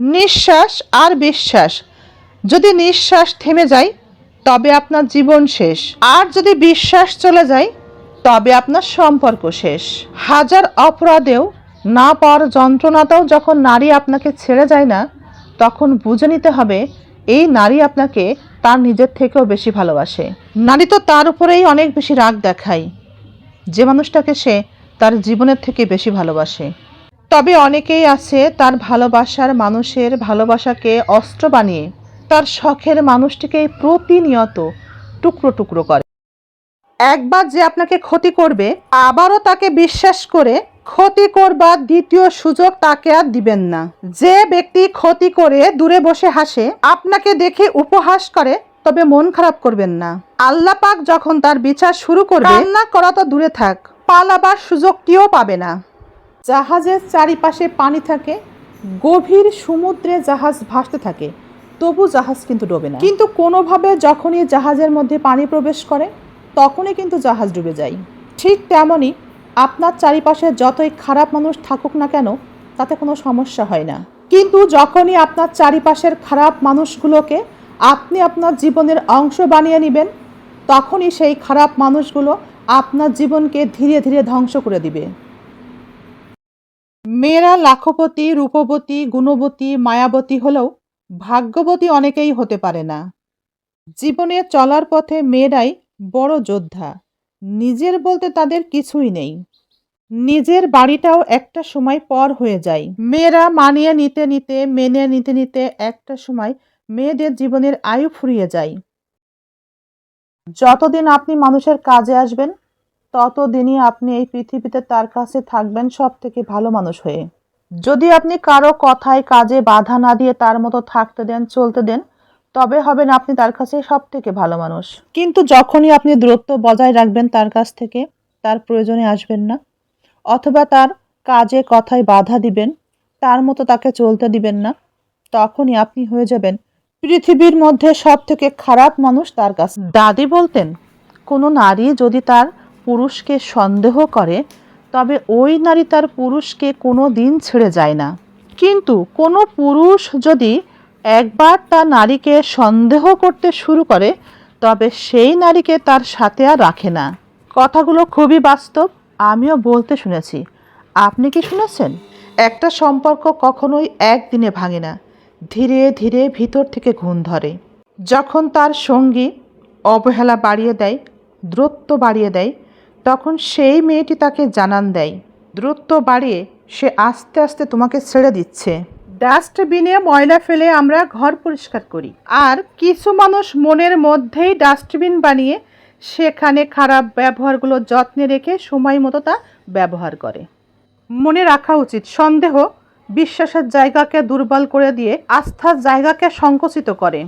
নিঃশ্বাস আর বিশ্বাস। যদি নিঃশ্বাস থেমে যায়, তবে আপনার জীবন শেষ। আর যদি বিশ্বাস চলে যায়, তবে আপনার সম্পর্ক শেষ। হাজার অপরাধেও না পাওয়ার যন্ত্রণাতেও যখন নারী আপনাকে ছেড়ে যায় না, তখন বুঝে নিতে হবে, এই নারী আপনাকে তার নিজের থেকেও বেশি ভালোবাসে। নারী তো তার উপরেই অনেক বেশি রাগ দেখায়। যে মানুষটাকে সে তার জীবনের থেকে বেশি ভালোবাসে। তবে অনেকেই আছে তার ভালোবাসার মানুষের ভালোবাসাকে অস্ত্র বানিয়ে তার শখের মানুষটিকে প্রতিনিয়ত টুকরো টুকরো করে। একবার যে আপনাকে ক্ষতি করবে, আবারও তাকে বিশ্বাস করে ক্ষতি করবার দ্বিতীয় সুযোগ তাকে আর দিবেন না। যে ব্যক্তি ক্ষতি করে দূরে বসে হাসে, আপনাকে দেখে উপহাস করে, তবে মন খারাপ করবেন না। আল্লাহ পাক যখন তার বিচার শুরু করবে রান্না করা তো দূরে থাক, পালাবার সুযোগটিও পাবে না। জাহাজের চারিপাশে পানি থাকে, গভীর সমুদ্রে জাহাজ ভাসতে থাকে, তবু জাহাজ কিন্তু ডোবে না। কিন্তু কোনোভাবে যখনই জাহাজের মধ্যে পানি প্রবেশ করে, তখনই কিন্তু জাহাজ ডুবে যায়। ঠিক তেমনই আপনার চারিপাশে যতই খারাপ মানুষ থাকুক না কেন, তাতে কোনো সমস্যা হয় না। কিন্তু যখনই আপনার চারিপাশের খারাপ মানুষগুলোকে আপনি আপনার জীবনের অংশ বানিয়ে নেবেন, তখনই সেই খারাপ মানুষগুলো আপনার জীবনকে ধীরে ধীরে ধ্বংস করে দিবে। মেয়েরা লাখপতি, রূপবতী, গুণবতী, মায়াবতী হলেও ভাগ্যবতী অনেকেই হতে পারে না। জীবনে চলার পথে মেয়েরাই বড় যোদ্ধা। নিজের বলতে তাদের কিছুই নেই। নিজের বাড়িটাও একটা সময় পর হয়ে যায়। মেয়েরা মানিয়ে নিতে নিতে, মেনে নিতে নিতে একটা সময় মেয়েদের জীবনের আয়ু ফুরিয়ে যায়। যতদিন আপনি মানুষের কাজে আসবেন ততদিনই আপনি এই পৃথিবীতে তার কাছে থাকবেন সব থেকে ভালো মানুষ হয়ে। যদি আপনি কারও কথায় কাজে বাধা না দিয়ে তার মতো থাকতে দেন, চলতে দেন, তবে হবেন আপনি তার কাছে সব থেকে ভালো মানুষ। কিন্তু যখনই আপনি দূরত্ব বজায় রাখবেন তার কাছ থেকে, তার প্রয়োজনে আসবেন না। অথবা তার কাজে, কথায় বাধা দিবেন, তার মতো তাকে চলতে দিবেন না, তখনই আপনি হয়ে যাবেন পৃথিবীর মধ্যে সব থেকে খারাপ মানুষ তার কাছে। দাদি বলতেন, কোনো নারী যদি তার পুরুষকে সন্দেহ করে, তবে ওই নারী তার পুরুষকে কোনো দিন ছেড়ে যায় না। কিন্তু কোনো পুরুষ যদি একবার তার নারীকে সন্দেহ করতে শুরু করে, তবে সেই নারীকে তার সাথে আর রাখে না। কথাগুলো খুবই বাস্তব, আমিও বলতে শুনেছি। আপনি কি শুনেছেন? একটা সম্পর্ক কখনোই একদিনে ভাঙে না, ধীরে ধীরে ভিতর থেকে ঘুণ ধরে। যখন তার সঙ্গী অবহেলা বাড়িয়ে দেয়, দূরত্ব বাড়িয়ে দেয় তখন সেই মেয়েটি তাকে জানান দেয় দূরত্ব বাড়িয়ে সে আস্তে আস্তে তোমাকে ছেড়ে দিচ্ছে। ডাস্টবিনে ময়লা ফেলে আমরা ঘর পরিষ্কার করি। আর কিছু মানুষ মনের মধ্যেই ডাস্টবিন বানিয়ে সেখানে খারাপ ব্যবহারগুলো যত্নে রেখে সময় মতো তা ব্যবহার করে। মনে রাখা উচিত, সন্দেহ, বিশ্বাসের জায়গাকে দুর্বল করে দিয়ে আস্থার জায়গাকে সংকুচিত করে।